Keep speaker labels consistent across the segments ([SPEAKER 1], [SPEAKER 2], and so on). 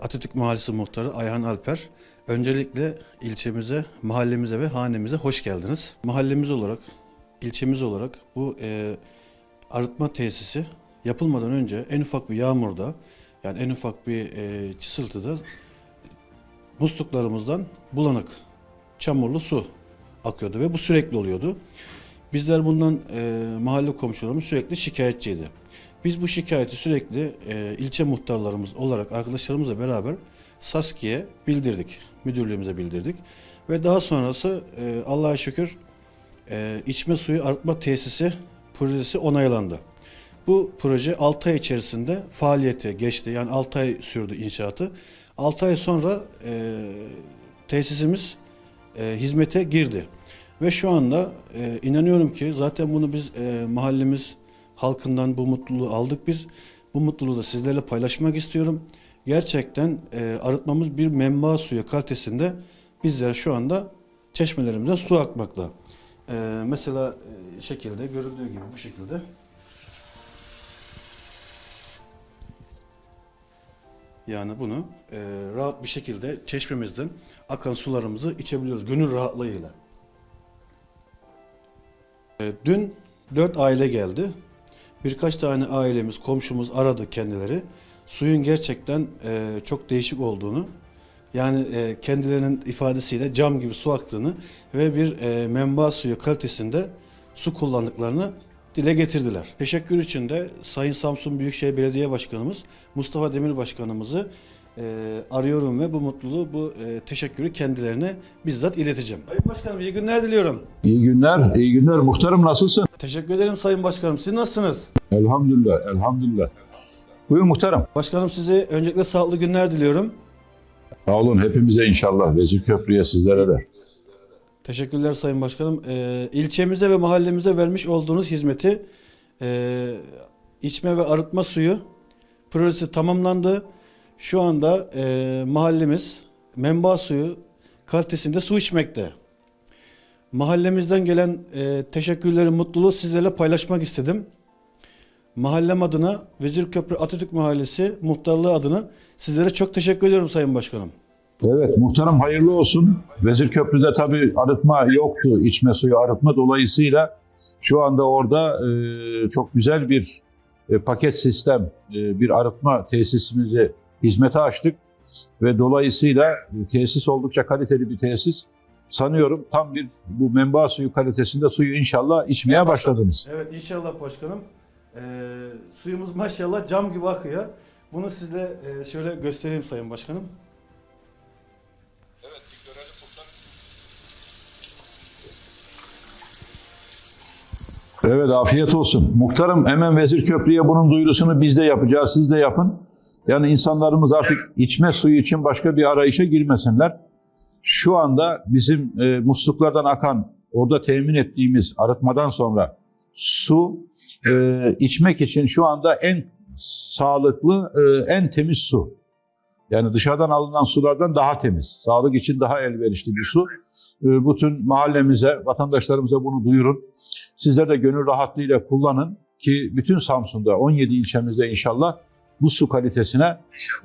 [SPEAKER 1] Atatürk Mahallesi Muhtarı Ayhan Alper. Öncelikle ilçemize, mahallemize ve hanemize hoş geldiniz. Mahallemiz olarak, ilçemiz olarak bu e, arıtma tesisi yapılmadan önce en ufak bir yağmurda, yani en ufak bir e, çısıltıda musluklarımızdan bulanık, çamurlu su akıyordu ve bu sürekli oluyordu. Bizler bundan e, mahalle komşularımız sürekli şikayetçiydi. Biz bu şikayeti sürekli e, ilçe muhtarlarımız olarak arkadaşlarımızla beraber SASKİ'ye bildirdik, müdürlüğümüze bildirdik. Ve daha sonrası e, Allah'a şükür e, içme suyu arıtma tesisi projesi onaylandı. Bu proje 6 ay içerisinde faaliyete geçti. Yani 6 ay sürdü inşaatı. 6 ay sonra e, tesisimiz e, hizmete girdi. Ve şu anda e, inanıyorum ki zaten bunu biz e, mahallemiz halkından bu mutluluğu aldık biz. Bu mutluluğu da sizlerle paylaşmak istiyorum. Gerçekten e, arıtmamız bir menba suyu kalitesinde bizler şu anda çeşmelerimizden su akmakta. E, mesela e, şekilde görüldüğü gibi bu şekilde Yani bunu e, rahat bir şekilde çeşmemizden akan sularımızı içebiliyoruz gönül rahatlığıyla. E, dün dört aile geldi. Birkaç tane ailemiz, komşumuz aradı kendileri. Suyun gerçekten e, çok değişik olduğunu, yani e, kendilerinin ifadesiyle cam gibi su aktığını ve bir e, menba suyu kalitesinde su kullandıklarını dile getirdiler. Teşekkür için de Sayın Samsun Büyükşehir Belediye Başkanımız Mustafa Demir Başkanımızı e, arıyorum ve bu mutluluğu, bu e, teşekkürü kendilerine bizzat ileteceğim. Sayın Başkanım iyi günler diliyorum.
[SPEAKER 2] İyi günler, iyi günler. Muhtarım nasılsın?
[SPEAKER 1] Teşekkür ederim Sayın Başkanım. Siz nasılsınız?
[SPEAKER 2] Elhamdülillah, elhamdülillah. Buyur muhtarım.
[SPEAKER 1] Başkanım size öncelikle sağlıklı günler diliyorum.
[SPEAKER 2] Sağ olun hepimize inşallah. Vezir Köprü'ye sizlere de.
[SPEAKER 1] Teşekkürler Sayın Başkanım. Ee, ilçemize ve mahallemize vermiş olduğunuz hizmeti e, içme ve arıtma suyu projesi tamamlandı. Şu anda e, mahallemiz menba suyu kalitesinde su içmekte. Mahallemizden gelen e, teşekkürleri, mutluluğu sizlerle paylaşmak istedim. Mahallem adına Vezirköprü Atatürk Mahallesi muhtarlığı adına sizlere çok teşekkür ediyorum Sayın Başkanım.
[SPEAKER 2] Evet muhtarım hayırlı olsun. Vezir Köprü'de tabii arıtma yoktu. içme suyu arıtma dolayısıyla şu anda orada e, çok güzel bir e, paket sistem, e, bir arıtma tesisimizi hizmete açtık. Ve dolayısıyla e, tesis oldukça kaliteli bir tesis. Sanıyorum tam bir bu menba suyu kalitesinde suyu inşallah içmeye başladınız.
[SPEAKER 1] Evet inşallah başkanım. Ee, suyumuz maşallah cam gibi akıyor. Bunu sizle e, şöyle göstereyim sayın başkanım.
[SPEAKER 2] Evet afiyet olsun. Muhtarım hemen Vezir Köprü'ye bunun duyurusunu biz de yapacağız, siz de yapın. Yani insanlarımız artık içme suyu için başka bir arayışa girmesinler. Şu anda bizim e, musluklardan akan, orada temin ettiğimiz arıtmadan sonra su e, içmek için şu anda en sağlıklı, e, en temiz su. Yani dışarıdan alınan sulardan daha temiz. Sağlık için daha elverişli bir su. E, bütün mahallemize, vatandaşlarımıza bunu duyurun. Sizler de gönül rahatlığıyla kullanın ki bütün Samsun'da 17 ilçemizde inşallah bu su kalitesine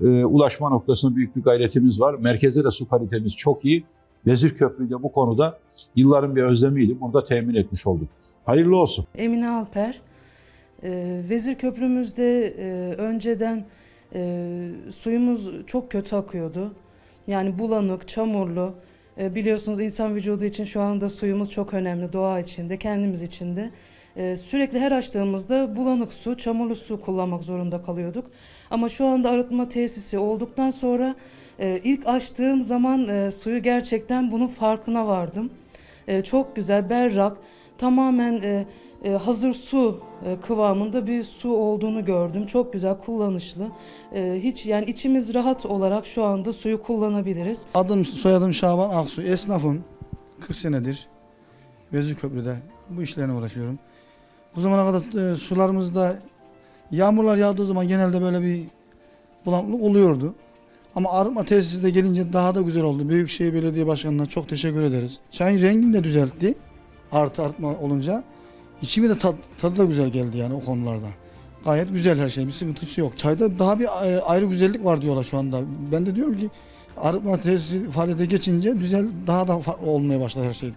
[SPEAKER 2] e, ulaşma noktasında büyük bir gayretimiz var. Merkezde de su kalitemiz çok iyi. Vezir Köprü'yü de bu konuda yılların bir özlemiydi. Bunu da temin etmiş olduk. Hayırlı olsun.
[SPEAKER 3] Emine Alper. Ee, Vezir Köprümüzde e, önceden e, suyumuz çok kötü akıyordu. Yani bulanık, çamurlu. E, biliyorsunuz insan vücudu için şu anda suyumuz çok önemli doğa içinde, kendimiz için de. E, sürekli her açtığımızda bulanık su, çamurlu su kullanmak zorunda kalıyorduk. Ama şu anda arıtma tesisi olduktan sonra e, ilk açtığım zaman e, suyu gerçekten bunun farkına vardım. E, çok güzel, berrak, tamamen e, e, hazır su e, kıvamında bir su olduğunu gördüm. Çok güzel, kullanışlı. E, hiç yani içimiz rahat olarak şu anda suyu kullanabiliriz.
[SPEAKER 4] Adım soyadım Şaban Aksu. Esnafım. 40 senedir Vezirköprü'de bu işlerine uğraşıyorum. Bu zamana kadar e, sularımızda yağmurlar yağdığı zaman genelde böyle bir bulanıklık oluyordu. Ama arıtma tesisi de gelince daha da güzel oldu. Büyükşehir Belediye Başkanı'na çok teşekkür ederiz. Çayın rengini de düzeltti. Artı artma olunca. İçimi de tat, tadı da güzel geldi yani o konularda. Gayet güzel her şey. Bir sıkıntısı yok. Çayda daha bir e, ayrı güzellik var diyorlar şu anda. Ben de diyorum ki arıtma tesisi faaliyete geçince güzel daha da olmaya başladı her şey.